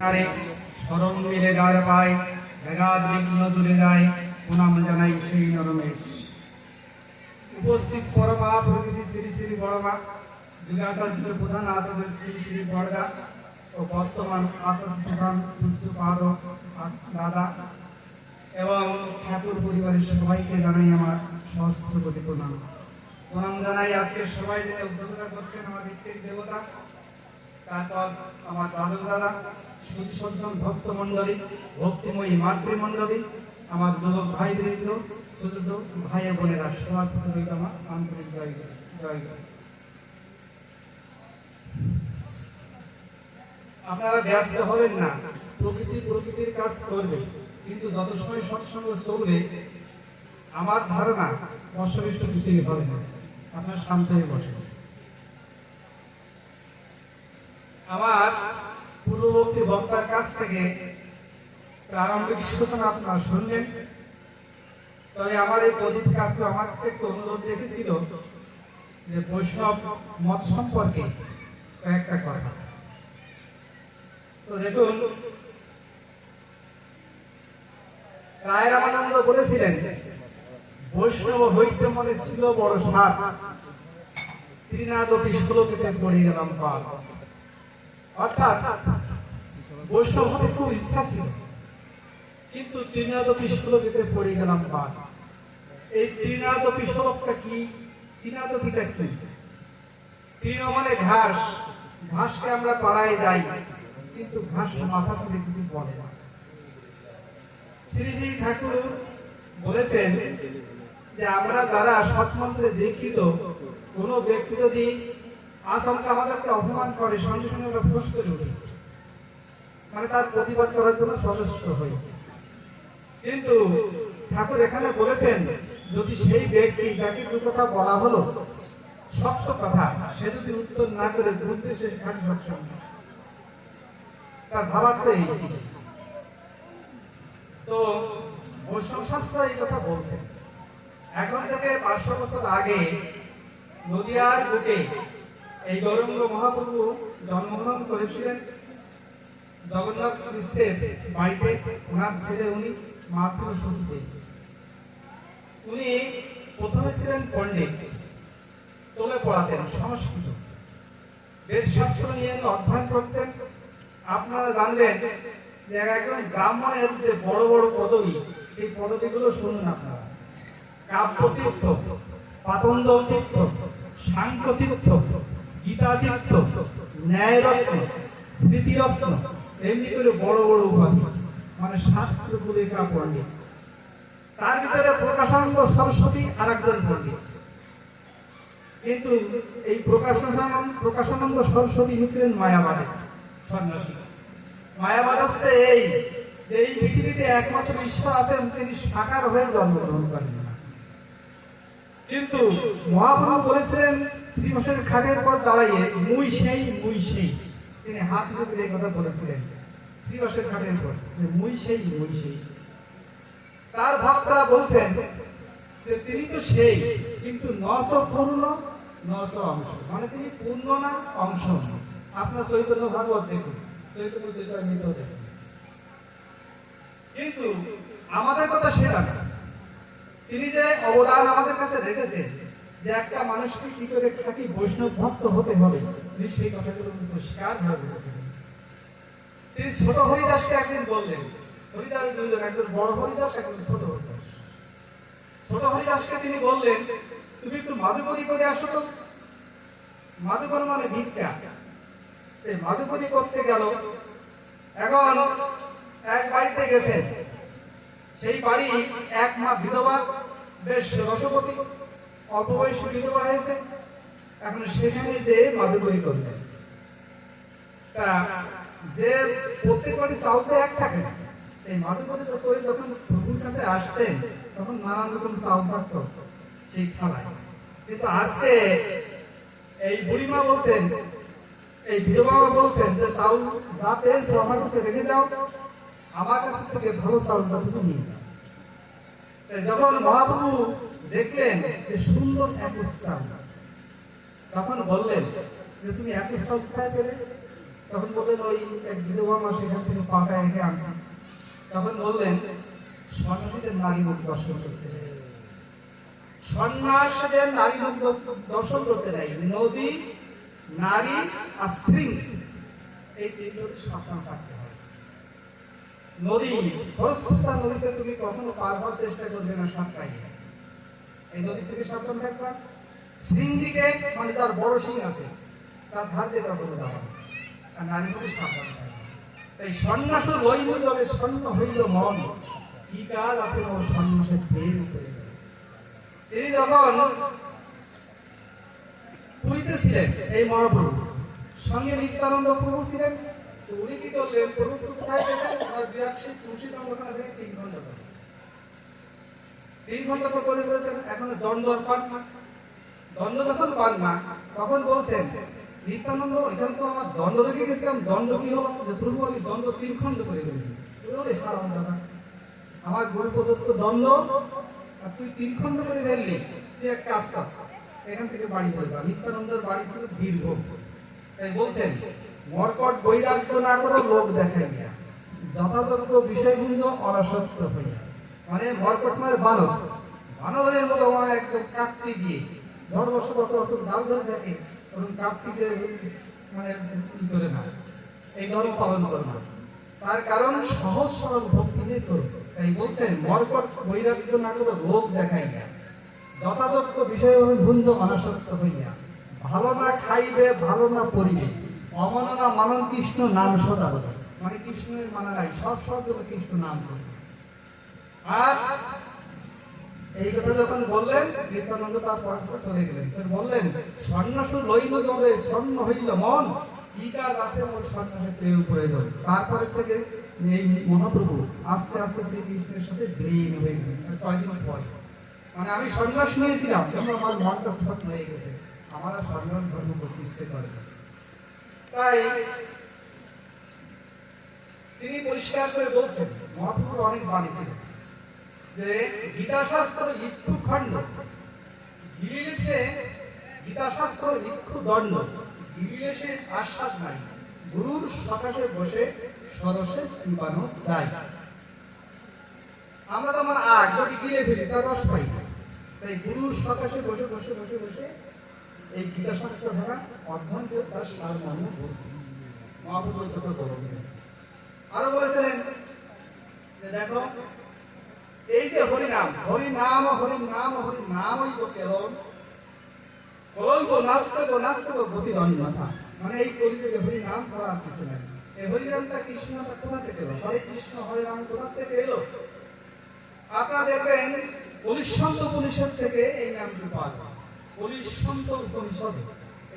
তারে মিলে দ্বার পায় ব্যাঘাত বিঘ্ন দূরে যায়, প্রণাম জানাই সেই নরমেশ। উপস্থিত পরমা প্রকৃতি শ্রী শ্রী বড়মা যুগাচার্য প্রধান আচার্য শ্রী শ্রী বড়দা ও বর্তমান আচার্য প্রধান পূজ্য পাদ দাদা এবং ঠাকুর পরিবারের সবাইকে জানাই আমার সহস্র কোটি প্রণাম। প্রণাম জানাই আজকে সবাই মিলে উদ্যোগতা করছেন ভিত্তিক দেবতা। তারপর আমার দাদু দাদা সুধী সজ্জন ভক্ত মন্ডলী ভক্তিময়ী মাতৃমণ্ডলী, আমার যুবক ভাই বৃন্দ ভাই বোনেরা, সবার আমার আন্তরিক জয় জয়। আপনারা ব্যস্ত হবেন না, প্রকৃতি প্রকৃতির কাজ করবে, কিন্তু যত সময় সৎসঙ্গ চলবে, আমার ধারণা অসবিষ্ট কিছুই হবে না আপনার শান্ত হয়ে বসে আমার পূর্ববর্তী বক্তার কাছ থেকে প্রারম্ভিক সূচনা আপনারা শুনলেন। তবে আমার এই প্রদীপ কাকু আমার কাছে একটু অনুরোধ রেখেছিল যে বৈষ্ণব মত সম্পর্কে কয়েকটা কথা। তো দেখুন, রায় রামানন্দ বলেছিলেন, বৈষ্ণব হইতে মনে ছিল বড় সাপ, ত্রিনাদপি শ্লোকিতে পড়ে গেলাম পাল অর্থাৎ বৈষ্ণব খুব ইচ্ছা ছিল। কিন্তু ত্রিনাদপি শ্লোকিতে পড়ে গেলাম পাল এই ত্রিনাদপি শ্লোকটা কি? ত্রিনাদপিটা কি? তৃণ মানে ঘাস, ঘাসকে আমরা পাড়ায় যাই, কিন্তু ঘাস মাথা তুলে কিছু বলে না। শ্রীজি ঠাকুর বলেছেন যে আমরা যারা সৎমন্ত্রে দীক্ষিত, কোনো ব্যক্তি যদি আচমকা আমাদেরকে অপমান করে, সঙ্গে সঙ্গে আমরা ফোস করে মানে তার প্রতিবাদ করার জন্য সচেষ্ট হই কিন্তু ঠাকুর এখানে বলেছেন, যদি সেই ব্যক্তি যাকে দু কথা বলা হলো, সত্য কথা, সে যদি উত্তর না করে বুঝতে সে খাঁটি সৎসঙ্গ তার ভাবার তো এই তো বৈষ্ণব শাস্ত্র এই কথা বলছে। এখন থেকে পাঁচশো বছর আগে নদিয়ার বুকে এই গৌরঙ্গ মহাপ্রভু জন্মগ্রহণ করেছিলেন। জগন্নাথ মিশ্রের বাড়িতে, ওনার ছেলে উনি মাতৃ সুস্থ উনি প্রথমে ছিলেন পণ্ডিত তোলে পড়াতেন সংস্কৃত। বেদ শাস্ত্র নিয়ে অধ্যয়ন করতেন। আপনারা জানবেন যে একজন ব্রাহ্মণের যে বড় বড় পদবী, সেই পদবীগুলো শুনুন আপনারা। কাব্যতীর্থ পাতঞ্জল তীর্থ সাংখ্য তীর্থ গীতা তীর্থ ন্যায়রত্ন, স্মৃতিরত্ন, এমনি করে বড় বড় উপাধি মানে শাস্ত্র পুলিকা পণ্ডিত। তার ভিতরে প্রকাশানন্দ সরস্বতী আর একজন পণ্ডিত। কিন্তু এই প্রকাশানন্দ প্রকাশানন্দ সরস্বতী ইনি ছিলেন মায়াবাদী সন্ন্যাসী। মায়াবাদ হচ্ছে এই এই পৃথিবীতে একমাত্র ঈশ্বর আছেন, তিনি সাকার হয়ে জন্মগ্রহণ করেন। কিন্তু মহাপ্রভু বলেছিলেন শ্রীমসের খাটের পর দাঁড়াইয়ে, মুই সেই মুই সেই। তিনি হাত হিসেবে এই কথা বলেছিলেন শ্রীবাসের খাটের পর মুই সেই মুই সেই। তার ভক্তরা বলছেন যে তিনি তো সেই, কিন্তু নশ পূর্ণ, নশ অংশ। মানে তিনি পূর্ণ না, অংশ আপনার চৈতন্য ভাগবত দেখুন, চৈতন্য চৈতন্য দেখুন। কিন্তু আমাদের কথা সেটা তিনি যে অবদান আমাদের কাছে রেখেছেন যে একটা মানুষকে কি করে খাঁটি বৈষ্ণব ভক্ত হতে হবে, তিনি সেই কথাগুলো পরিষ্কার ভাবে বলেছেন তিনি ছোট হরিদাসকে একদিন বললেন, হরিদাস দুইজন একজন বড় হরিদাস, একজন ছোট হরিদাস। ছোট হরিদাসকে তিনি বললেন, তুমি একটু মাধুকরী করে আসো তো। মাধুকর মানে ভিক্ষা। সেই মাধুকরী করতে গেল, এখন এক বাড়িতে গেছে। সেই বাড়ি এক মা বিধবা, বেশ রসপতি অল্প বয়সী বিধবা হয়েছে, এখন সেখানে যে মাধুকরী করলেন তা যে প্রত্যেক বাড়ি চাউল এক থাকে এই মাধুকরী তো করে যখন প্রভুর কাছে আসতেন, তখন নানান রকম চাউল থাকতো সেই থালায়। কিন্তু আজকে এই বুড়িমা বলছেন, এই বিধবা বলছেন যে চাউল যা পেয়েছ আমার কাছে রেখে দাও, আমার কাছে থেকে ভালো চাউলটা তুমি নিয়ে যাও যখন মহাপ্রভু দেখলেন যে সুন্দর এক চাউল তখন বললেন যে তুমি এত চাউল কোথায় পেলে? তখন বললেন, ওই এক বিধবা মা সেখান থেকে পাটায় রেখে আনছে। তখন বললেন, সন্ন্যাসীদের নারী মুখ দর্শন করতে। সন্ন্যাসীদের নারী মুখ দর্শন করতে নেই। নদী, নারী আর শৃঙ্গ এই তিনটি সাবধান থাকতে হয় নদী খরস্রোতা নদীতে তুমি কখনো পার হওয়ার চেষ্টা করবে না সাঁতরাই এই নদী থেকে সাবধান থাকবা। সিংদিকে মানে তার বড় সিং আছে, তার ধার দিয়ে কখনো যাওয়া না। আর নারী থাকবা। এই সন্ন্যাস লইল যাবে সন্ন হইল মন। কি কাজ আছে ওর সন্ন্যাসের প্রেম করে তিনি যখন ছিলেন এই মহাপ্রভু, সঙ্গে নিত্যানন্দ প্রভু ছিলেন উনি কি করলেন? প্রভু গেলেন আর বিরাট সেই তুলসী থেকে তিন ঘণ্টা তিন ঘণ্টা পর করে বলেছেন এখন দণ্ড পান না। দণ্ড যখন পান না, তখন বলছেন, নিত্যানন্দ, এখানে তো আমার দণ্ড রেখে গেছিলাম, দণ্ড কি হলো? যে প্রভু, আমি দণ্ড তিন খণ্ড করে হারাম আমার গুরু প্রদত্ত দণ্ড, আর তুই তিন খণ্ড করে ফেললি, তুই এক কাজ এখান থেকে বাড়ি পড়বা নিত্যানন্দের বাড়ি ছিল দীর্ঘ। তাই বলছেন, মরকট বৈরাগ্য না করে লোক দেখাইয়া যথাযথ বিষয়গুঞ্জ অনাসক্ত হইয়া মানে মরকট মানে বানর। বানরের মতো আমার একদম ঝড় বর্ষ কত অত ডাল ধরে থাকে ওরকম কাপটি দিয়ে মানে করে না। এই ধর্ম পালন করে না। তার কারণ সহজ সরল ভক্তি করো তাই বলছেন, মরকট বৈরাগ্য না করো লোক দেখাইয়া যথাযথ বিষয় ভুঞ্জ অনাসক্ত হইয়া। ভালো না খাইবে, ভালো না পরিবে। অমাননা মানন কৃষ্ণ নাম সদা মানে কৃষ্ণের মানা নাই, সব সব কৃষ্ণ নাম করবে এই কথা যখন বললেন, নিত্যানন্দ তার পর পর চলে গেলেন। বললেন, সন্ন্যাস লইল স্বর্ণ হইল মন, কি কাজ আছে মোর তারপরে থেকে এই মহাপ্রভু আস্তে আস্তে শ্রীকৃষ্ণের সাথে বিলীন হয়ে গেলেন। আর কয়দিন পরে? মানে আমি সন্ন্যাস নিয়েছিলাম, কিন্তু আমার মনটা ছোট হয়ে গেছে। আমার সন্ন্যাস ধর্ম করতে ইচ্ছে করে তাই তিনি পরিষ্কার করে বলছেন, মহাপ্রভুর অনেক বাণী ছিল। যে গীতাশাস্ত্র ইক্ষু খণ্ড। গিরিলেশে গীতাশাস্ত্র ইক্ষু দণ্ড। গিরিলেশে আস্বাদ নাই। গুরুর সকাশে বসে সরসে শ্রীবানো যায়। আমরা তো আমার আগ যদি গিলে ফেলি তার রস পাই তাই গুরুর সকাশে বসে বসে বসে বসে এই গীতাশাস্ত্র ধারা অধ্যয়ন করে তার সার মর্ম বুঝতে মহাপ্রভু। আরও বলেছিলেন দেখো এই যে হরিনাম হরিনাম হরিনাম, হরিনামই তো কেবল কলঙ্ক, নাস্তিক নাস্তিক গতি অন্যথা মানে এই কলিযুগে হরিনাম ছাড়া আর কিছু নাই। এই হরিনামটা কৃষ্ণটা কোথা থেকে এলো? হরে কৃষ্ণ, হরে রাম কোথা থেকে এলো? আপনারা দেখবেন পরিসন্ত উপনিষদ থেকে এই নামটি পাওয়া যায়। পরিসন্ত উপনিষদ,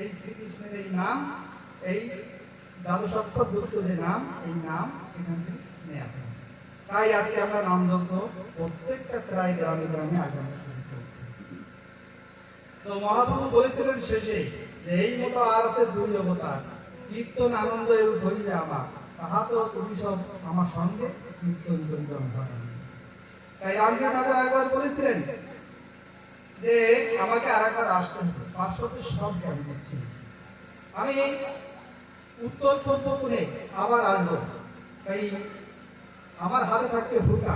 এই শ্রীকৃষ্ণের এই নাম, এই দ্বাদশাক্ষর যুক্ত যে নাম, এই নাম সেখান থেকে নেওয়া তাই আজকে আমরা নাম নামযজ্ঞ প্রত্যেকটা প্রায় গ্রামে গ্রামে আগামী। করে তো মহাপ্রভু বলেছিলেন শেষে যে, এই মতো আর আছে দুই অবতার, কীর্তন আনন্দ এর হইলে আমার, তাহা তো তুমি সব আমার সঙ্গে কীর্তন ঘটনা তাই রামকৃষ্ণ ঠাকুর একবার বলেছিলেন যে, আমাকে আর একবার আসতে হবে। পাঁচশোতে সব জ্ঞান দিচ্ছি। আমি উত্তর পূর্ব কোণে আবার আসব। তাই আমার হাতে থাকবে হুকা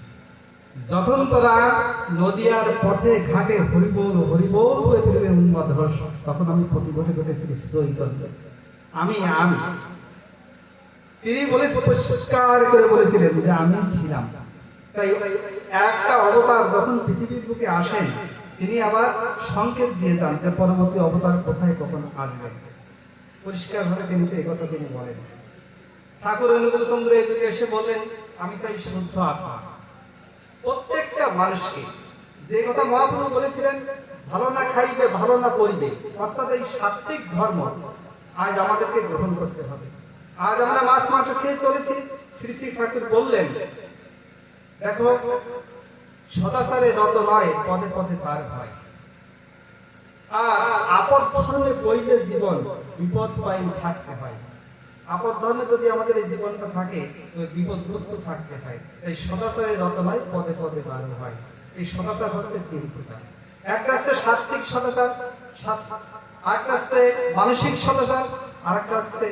যখন তোরা নদিয়ার পথে ঘাটে হরিবোল হরিবোল হয়ে ফিরবে উন্মাদ রস তখন আমি পটি ঘটে ঘটেছি চৈতন্য আমি আমি। তিনি বলে পরিষ্কার করে বলেছিলেন যে আমি ছিলাম। তাই একটা অবতার যখন পৃথিবীর বুকে আসেন তিনি আবার সংকেত দিয়ে যান যে পরবর্তী অবতার কোথায়, কখন আসবে। পরিষ্কার ভাবে তিনি সেই কথা তিনি বলেন। ঠাকুর অনুকূল চন্দ্র এই এসে বলেন আমি চাই শুদ্ধ আত্মা। প্রত্যেকটা মানুষকে যে কথা মহাপ্রভু বলেছিলেন, ভালো না খাইবে, ভালো না পরিবে। অর্থাৎ এই সাত্বিক ধর্ম আজ আমাদেরকে গ্রহণ করতে হবে। আজ আমরা মাছ, মাংস খেয়ে চলেছি। শ্রী শ্রী ঠাকুর বললেন, দেখো, সদাচারে রত নয় পদে পদে পার হয়। আর আপদ ধর্মে বইলে জীবন বিপদ পাইন থাকতে হয়। আপদ ধর্মে যদি আমাদের এই জীবনটা থাকে বিপদগ্রস্ত থাকতে হয়। এই সদাচারে রত নয় পদে পদে বার হয়। এই সদাচার হচ্ছে তিন প্রকার একটা হচ্ছে সাত্বিক সদাচার আরেকটা হচ্ছে মানসিক সদাচার আর একটা হচ্ছে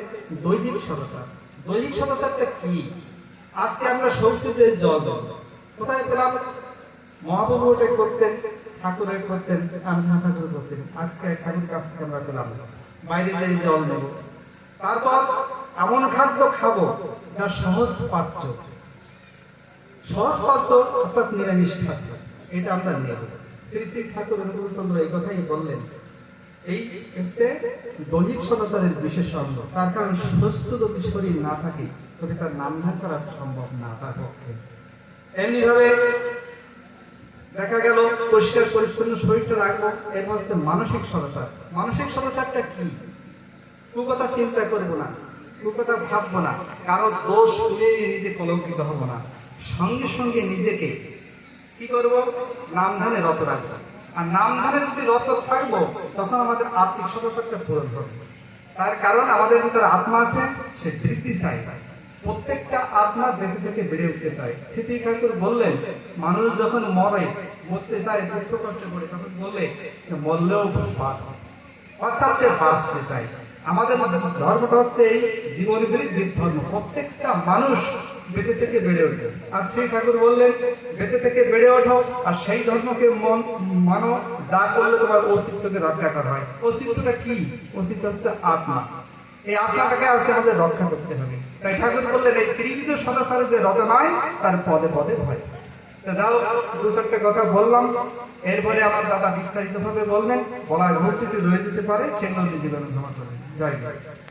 দৈহিক সদাচার। দৈহিক সদাচারটা কি? আজকে আমরা সরষে যে জল কোথায় পেলাম? মহাপ্রভু ওটা করতেন ঠাকুরের করতেন আমি ঠাকুর করতেন। আজকে ঠাকুর কাছ থেকে আমরা পেলাম। বাইরে যে জল নেব। তারপর এমন খাদ্য খাব যা সহজ পাচ্য। সহজ পাচ্য অর্থাৎ নিরামিষ খাদ্য। এটা আমরা নেব। শ্রী শ্রী ঠাকুর অনুকূলচন্দ্র এই কথাই বললেন, এই হচ্ছে দৈহিক সদাচারের বিশেষ অঙ্গ তার কারণ সুস্থ যদি শরীর না থাকে, তবে তার নাম ধান করা সম্ভব না তার পক্ষে। এমনি ভাবে দেখা গেল, পরিষ্কার পরিচ্ছন্ন শরীরটা রাখব। এরপর হচ্ছে মানসিক সদাচার। মানসিক সদাচারটা কি? কুকথা চিন্তা করব না। কুকথা ভাববো না। কারও দোষ তুলে নিজে কলঙ্কিত হব না। সঙ্গে সঙ্গে নিজেকে কি করব? নাম ধানে রত রাখব। আর নাম ধানে যদি রত থাকব, তখন আমাদের আত্মিক সদস্যটা পূরণ হবে। তার কারণ আমাদের ভিতরে আত্মা আছে, সে বৃদ্ধি চায়। প্রত্যেকটা আত্মা বেঁচে থেকে বেড়ে উঠতে চায়। স্মৃতি ঠাকুর বললেন, মানুষ যখন মরে, মরতে চায়, দুঃখ কষ্ট করে, তখন বললে, মরলেও বাস অর্থাৎ সে বাঁচতে চায়। আমাদের ধর্মটা হচ্ছে এই জীবন বৃদ্ধির ধর্ম প্রত্যেকটা মানুষ বেঁচে থেকে বেড়ে ওঠে। আর শ্রী ঠাকুর বললেন, বেঁচে থেকে বেড়ে ওঠো, আর সেই ধর্মকে মন, মানো যা করলে তোমার অস্তিত্বকে রক্ষা করা হয়। অস্তিত্বটা কি? অস্তিত্ব হচ্ছে আত্মা। এই আত্মাটাকে আজকে আমাদের রক্ষা করতে হবে। তাই ঠাকুর বললেন, এই ত্রিবিধ সদাচারে যে রত নয় তার পদে পদে ভয়। যাও, দু কথা বললাম। এরপরে আমার দাদা বিস্তারিত ভাবে বলবেন বলার ভর্তিতে রয়ে যেতে পারে সেগুলো করবেন জয় জয়